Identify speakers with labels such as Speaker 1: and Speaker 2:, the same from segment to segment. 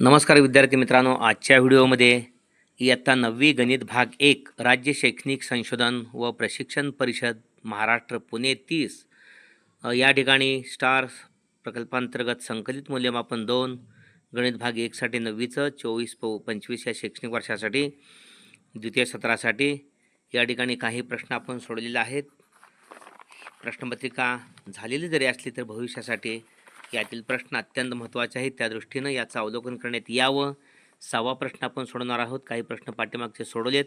Speaker 1: नमस्कार विद्यार्थी मित्रांनो आजच्या व्हिडिओमध्ये इयत्ता नववी गणित भाग एक राज्य शैक्षणिक संशोधन व प्रशिक्षण परिषद महाराष्ट्र पुणे तीस. या ठिकाणी स्टार प्रकल्पांतर्गत संकलित मूल्यमापन दोन गणित भाग एकसाठी नववीचं चोवीस प पंचवीस या शैक्षणिक वर्षासाठी द्वितीय सत्रासाठी. या ठिकाणी काही प्रश्न आपण सोडलेले आहेत. प्रश्नपत्रिका झालेली जरी असली तर भविष्यासाठी यातील प्रश्न अत्यंत महत्त्वाचे आहेत. त्या दृष्टीनं याचं अवलोकन करण्यात यावं. सहावा प्रश्न आपण सोडवणार आहोत. काही प्रश्न पाठीमागचे सोडवलेत.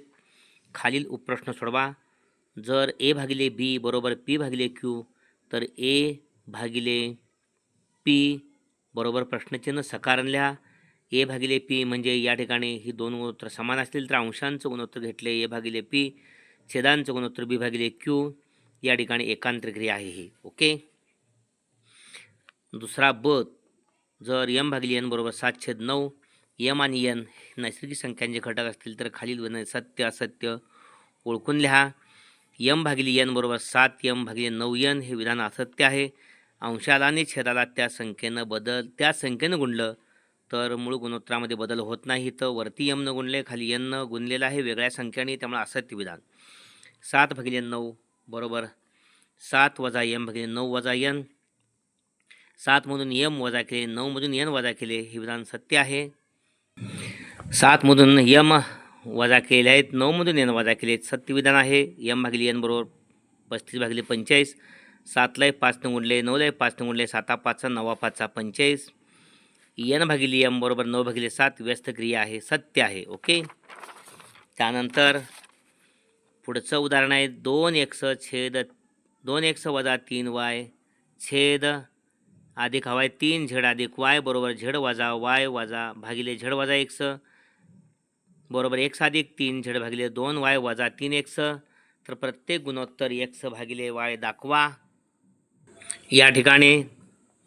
Speaker 1: खालील उपप्रश्न सोडवा. जर ए भागिले बी बरोबर पी भागिले क्यू तर ए भागिले पी बरोबर प्रश्नचिन्ह सकारण लिहा. ए भागिले पी म्हणजे या ठिकाणी ही दोन गुणोत्तर समान असतील तर अंशांचं गुणोत्तर घेतले ए भागिले पी. छेदांचं गुणोत्तर बी भागिले क्यू. या ठिकाणी एकांतरक्रिया आहे ही. ओके? दुसरा ब जर यम भागिले एन बरोबर सात छेद नऊ यम आणि एन नैसर्गिक संख्यांचे घटक असतील तर खालील विधान सत्य असत्य ओळखून लिहा. यम भागिले एन बरोबर सात यम भागिले नऊ यन हे विधान असत्य आहे. अंशाला आणि छेदाला त्या संख्येनं बदल त्या संख्येनं गुणलं तर मूळ गुणोत्तरामध्ये बदल होत नाही. तर वरती यमनं गुणले खाली एननं गुणलेलं आहे वेगळ्या संख्याने त्यामुळे असत्य विधान. सात भागिले नऊ बरोबर सात वजा यम भागिले नऊ वजा यन सातमधून यम वजा केले नऊमधून यन वजा केले हे विधान सत्य आहे. सातमधून यम वजा केले आहेत नऊमधून यन वजा केले सत्य विधान आहे. यम भागिले यन बरोबर पस्तीस भागिले पंचेचाळीस सातला पाचनं गुणले नऊला पाचनं गुणले साता पाचचा नवा पाचचा पंचेचाळीस. यन भागिले यम बरोबर नऊ भागिले सात व्यस्त क्रिया आहे सत्य आहे ओके? त्यानंतर पुढचं उदाहरण आहे दोन एक्स छेद दोन एक्स वजा तीन वाय छेद अधिक हवाय तीन झेड अधिक वाय बरोबर झेड वजा वाय वजा भागिले झेड वजा एक्स. बरोबर एक्स अधिक तीन झेड भागिले दोन वाय वजा तीन एक्स. तर प्रत्येक गुणोत्तर एक्स भागिले वाय दाखवा. या ठिकाणी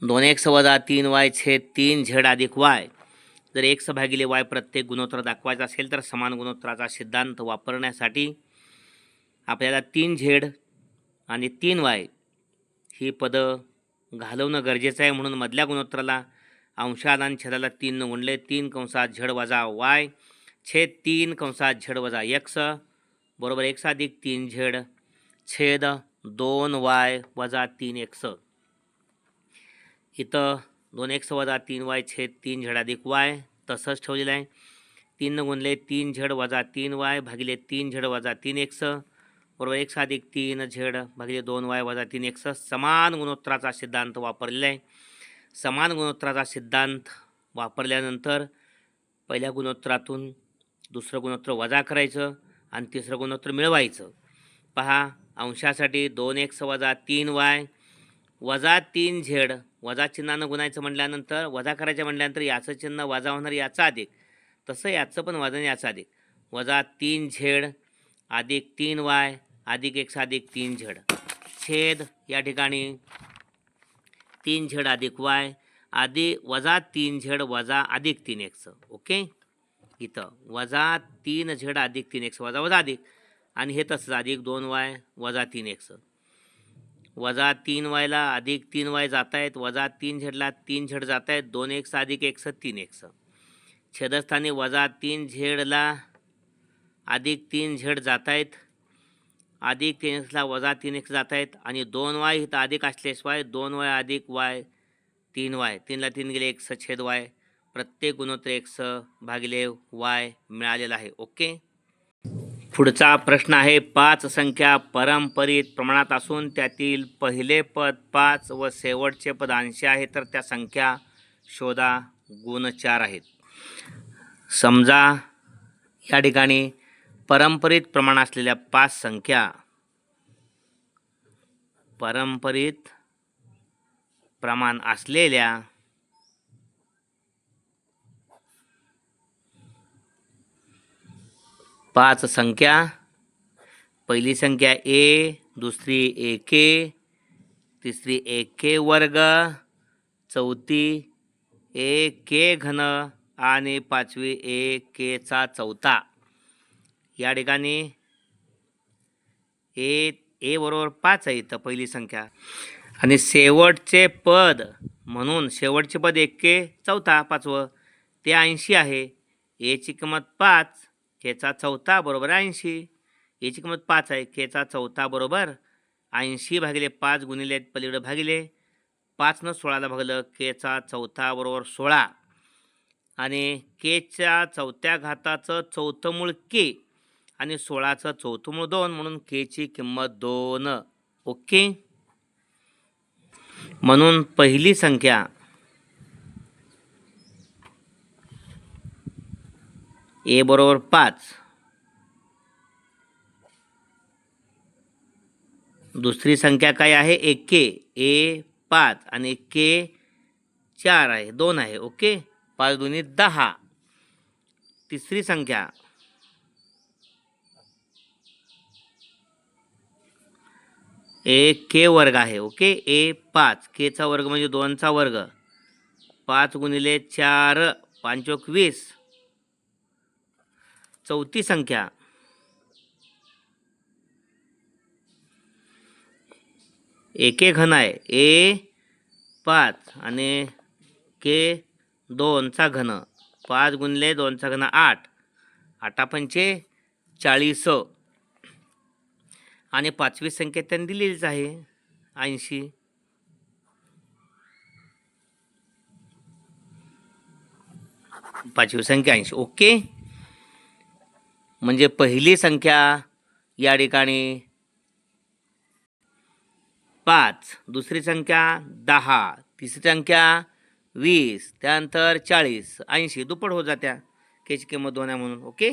Speaker 1: दोन एक्स वजा तीन वाय छेद तीन झेड अधिक वाय. जर एक्स भागिले वाय प्रत्येक गुणोत्तर दाखवायचा असेल तर समान गुणोत्तराचा सिद्धांत वापरण्यासाठी आपल्याला तीन झेड आणि तीन वाय ही पदं घालवणं गरजेचं आहे म्हणून मधल्या गुणोत्तराला अंशादान आणि छेदाला तीन गुणले तीन कंसात झड वजा वाय छेद तीन कंसात झेड वजा एक्स बरोबर एक्स अधिक तीन झेड छेद दोन वाय वजा तीन एक्स. इथं दोन एक्स वजा तीन वाय छेद तीन झेड अधिक वाय तसंच ठेवलेलं आहे. तीन गुणले तीन झेड वजा तीन वाय भागिले तीन झेड वजा तीन एक्स बरोबर एक्स अधिक तीन झेड भागिले दोन वाय वजा तीन एक्स समान गुणोत्तराचा सिद्धांत वापरलेला आहे. समान गुणोत्तराचा सिद्धांत वापरल्यानंतर पहिल्या गुणोत्तरातून दुसरं गुणोत्तर वजा करायचं आणि तिसरं गुणोत्तर मिळवायचं. पहा अंशासाठी दोन एक्स वजा तीन वाय वजा तीन झेड वजा चिन्हानं गुणायचं म्हटल्यानंतर वजा करायचं म्हटल्यानंतर याचं चिन्ह वजा होणार याचा अधिक. तसं याचं पण वजन याचा अधिक. वजा तीन झेड अधिक तीन वाय अधिक एक साधिक तीन झेड. छेद या ठिकाणी तीन झेड अधिक वाय आधी वजा तीन झेड वजा अधिक तीन एक्स. ओके? इथं. वजा तीन झेड अधिक तीन एक्स वजा वजा अधिक. आणि हे तसंच अधिक दोन वाय वजा तीन एक्स. वजा तीन वायला अधिक तीन वाय जात आहेत वजा तीन झेडला तीन झेड जात आहेत दोन एक्स अधिक एक्स तीन एक्स. छेदस्थानी वजा तीन झेडला अधिक तीन झेड जात आहेत अधिक तीन एक्सला वजा तीन एक्स जात आहेत आणि दोन वाय इथं अधिक असल्याशिवाय दोन वाय अधिक वाय तीन वाय. तीनला तीन गेले एक्स छेद वाय. प्रत्येक गुणोत्तर एक्स भागिले वाय मिळालेला आहे. ओके? पुढचा प्रश्न आहे पाच संख्या परंपरित प्रमाणात असून त्यातील पहिले पद पाच व शेवटचे पद ऐंशी आहे तर त्या संख्या शोधा गुण चार आहेत. समजा या ठिकाणी परंपरित प्रमाण असलेल्या पाच संख्या. परंपरित प्रमाण असलेल्या पाच संख्या. पहिली संख्या ए दुसरी ए के तिसरी ए के वर्ग चौथी ए के घन आणि पाचवी ए केचा चौथा. या ठिकाणी ए ए बरोबर पाच आहे इथं पहिली संख्या. आणि शेवटचे पद म्हणून शेवटचे पद एक के चौथा पाचवं ते ऐंशी आहे. एची किंमत पाच केचा चौथा बरोबर ऐंशी. एची किंमत पाच आहे केचा चौथा बरोबर ऐंशी भागिले पाच गुणिले पलीकडे भागिले पाचनं सोळाला भागलं केचा चौथा बरोबर सोळा. आणि केच्या चौथ्या घाताचं चौथं मूळ के. आणि सोळाचं चौथं मूळ दोन म्हणून केची किंमत दोन. ओके? म्हणून पहिली संख्या. ए बरोबर पाच. दुसरी संख्या काय आहे? एक के. ए पाच आणि के चार आहे. दोन आहे. ओके? पाच दोन्ही दहा. तिसरी संख्या. ए के वर्ग आहे ओके? ए पाच. केचा वर्ग म्हणजे दोनचा वर्ग. पाच गुणिले चार पाचोक वीस. चौथी संख्या. एके घन आहे. ए पाच आणि के दोनचा घन. पाच गुणले दोनचा घन आठ. आठा पंचे चाळीस. आणि पाचवी संख्या त्यांनी दिलेलीच आहे. ऐंशी. पाचवी संख्या ऐंशी. ओके. म्हणजे पहिली संख्या या ठिकाणी पाच. दुसरी संख्या दहा. तिसरी संख्या वीस. त्यानंतर चाळीस. ऐंशी. दुप्पट हो जात्या. केची किंमत दोन आहे म्हणून. ओके?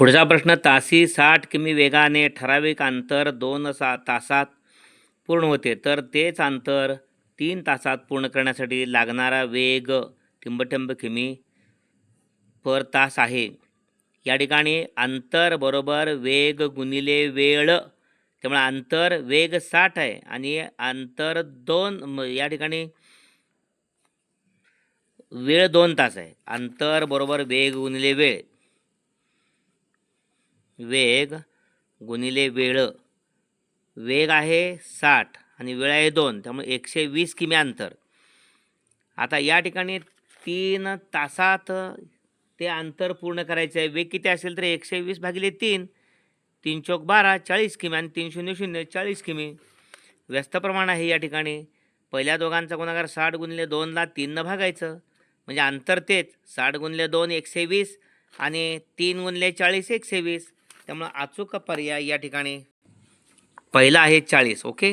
Speaker 1: पुढचा प्रश्न तासी साठ किमी वेगाने ठराविक अंतर दोन सा तासात पूर्ण होते. तर तेच अंतर तीन तासात पूर्ण करण्यासाठी लागणारा वेग टिंबटिंब किमी पर तास आहे. या ठिकाणी अंतर बरोबर वेग गुणिले वेळ त्यामुळे अंतर वेग साठ आहे आणि अंतर दोन म- या ठिकाणी वेळ दोन तास आहे. अंतर बरोबर वेग गुणिले वेळ. वेग गुणिले वेळ. वेग आहे साठ आणि वेळ आहे दोन त्यामुळे एकशे वीस किमी अंतर. आता या ठिकाणी तीन तासात ते अंतर पूर्ण करायचं आहे. वेग किती असेल तर एकशे वीस भागिले तीन तीन चौक बारा चाळीस किमी आणि तीन शून्य शून्य चाळीस किमी. व्यस्त प्रमाण आहे या ठिकाणी. पहिल्या दोघांचा गुणाकार साठ गुणिले दोनला तीननं भागायचं. म्हणजे अंतर तेच साठ गुणले दोन एकशे वीस आणि तीन गुणले चाळीस एकशे वीस. त्यामुळं अचूक पर्याय या ठिकाणी. पहिला आहे चाळीस ओके?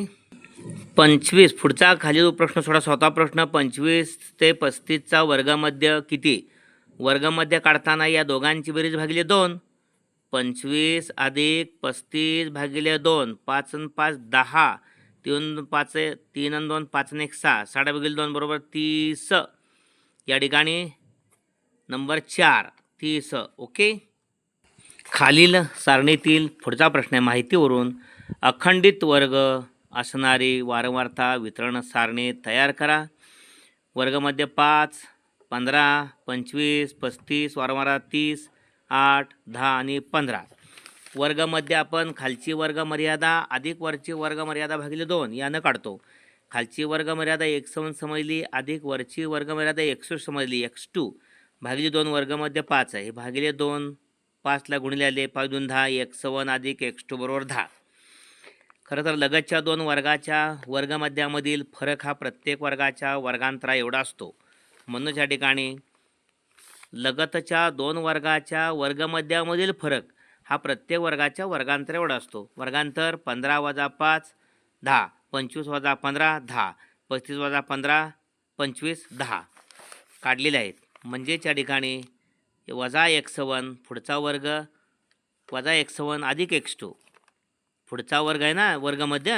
Speaker 1: पंचवीस पुढचा खालील प्रश्न सोडा स्वतः प्रश्न. पंचवीस ते पस्तीसचा वर्गमध्य किती? वर्गमध्य काढताना या दोघांची बेरीज भागिले दोन. पंचवीस अधिक पस्तीस भागिले दोन पाच आणि पाच दहा. तीन पाच तीन आणि दोन पाच आणि एक सहा. साडा भागिले दोन बरोबर तीस. या ठिकाणी नंबर चार तीस ओके? खालील सारणीतील पुढचा प्रश्न आहे माहितीवरून अखंडित वर्ग असणारी वारंवारता वितरण सारणी तयार करा. वर्गमध्ये पाच पंधरा पंचवीस पस्तीस वारंवारता तीस आठ दहा आणि पंधरा. वर्गमध्ये आपण खालची वर्गमर्यादा अधिक वरची वर्गमर्यादा भागिले दोन यानं काढतो. खालची वर्गमर्यादा एकसवन समजली अधिक वरची वर्गमर्यादा एकसष्ट समजली एक्स टू. भागिले दोन वर्गमध्ये पाच आहे. भागिले दोन पाचला गुणिले आले पाच दोन दहा एक सवन अधिक एक्स टू बरोबर दहा. खरं तर लगतच्या दोन वर्गाच्या वर्गमध्यामधील फरक हा प्रत्येक वर्गाच्या वर्गांतरा एवढा असतो. म्हणूनच या ठिकाणी लगतच्या दोन वर्गाच्या वर्गमध्यामधील फरक हा प्रत्येक वर्गाच्या वर्गांतर एवढा असतो. वर्गांतर पंधरा वजा पाच दहा. पंचवीस वजा पंधरा दहा. पस्तीस वजा पंधरा पंचवीस दहा. काढलेले आहेत. म्हणजेच या ठिकाणी वजा एक्सवन पुढचा वर्ग वजा एक्सवन अधिक एक्स टू. पुढचा वर्ग आहे ना वर्गमध्ये?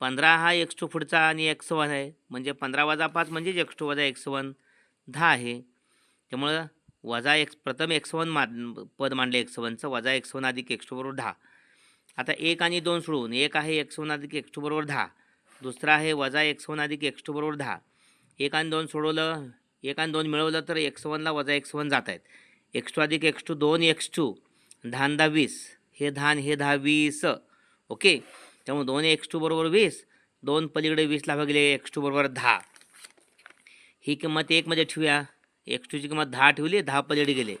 Speaker 1: पंधरा हा एक्स टू पुढचा आणि एक्स वन आहे. म्हणजे पंधरा वजा पाच म्हणजेच एक्स टू वजा एक्स वन दहा आहे. त्यामुळं वजा एक्स प्रथम एक्स वन मा पद मांडले एक्स वनचं वजा एक्स वन अधिक एक्स टू बरोबर दहा. आता एक आणि दोन सोडून एक आहे एक्स वन अधिक एक्स टू बरोबर दहा. दुसरा आहे वजा एक्स वन अधिक एक्स टू बरोबर दहा. एक आणि दोन सोडवलं एक आणि दोन मिळवलं तर एक्स वनला वजा एक्स वन जात आहेत एक्स टू अधिक एक्स टू दोन एक्स टू. दहा दहा वीस. हे धान हे दहा वीस. ओके? त्यामुळे दोन एक्स टू बरोबर वीस. दोन पलीकडे वीसला भागले एक्स टू बरोबर दहा. ही किंमत एकमध्ये ठेवूया. एक्स टूची किंमत दहा ठेवली दहा पलीकडे गेले.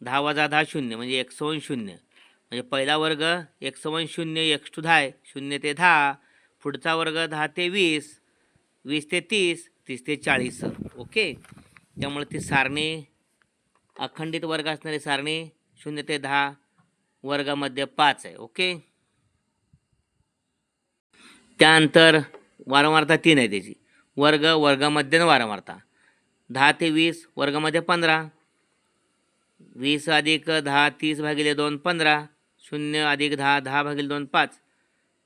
Speaker 1: दहा वजा दहा शून्य म्हणजे एक्स वन शून्य. म्हणजे पहिला वर्ग एक्स वन शून्य एक्स टू दहा आहे. शून्य ते दहा. पुढचा वर्ग दहा ते वीस. वीस ते तीस तीस ते चाळीस. ओके? त्यामुळे ती सारणी अखंडित वर्ग असणारी सारणी शून्य ते दहा वर्गामध्ये पाच आहे ओके? त्यानंतर वारंवारता तीन आहे त्याची. वर्ग वर्गामध्ये वारंवारता. दहा ते वीस वर्गामध्ये पंधरा. वीस अधिक दहा तीस भागिले दोन पंधरा. शून्य अधिक दहा दहा भागिले दोन पाच.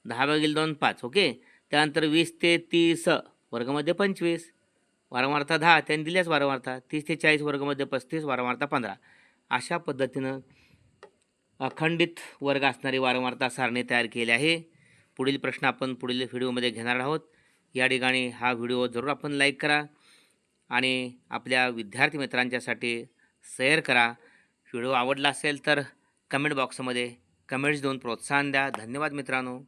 Speaker 1: दहा भागिले दोन पाच ओके? त्यानंतर वीस ते तीस वर्गामध्ये पंचवीस. वारंवारता दहा त्यांनी दिल्याच वारंवारता. तीस ते चाळीस वर्गामध्ये पस्तीस वारंवारता पंधरा. अशा पद्धतीनं अखंडित वर्ग असणारी वारंवारता सारणी तयार केली आहे. पुढील प्रश्न आपण पुढील व्हिडिओमध्ये घेणार आहोत. या ठिकाणी हा व्हिडिओ जरूर आपण लाईक करा आणि आपल्या विद्यार्थी मित्रांच्यासाठी शेअर करा. व्हिडिओ आवडला असेल तर कमेंट बॉक्समध्ये कमेंट्स देऊन प्रोत्साहन द्या. धन्यवाद मित्रांनो.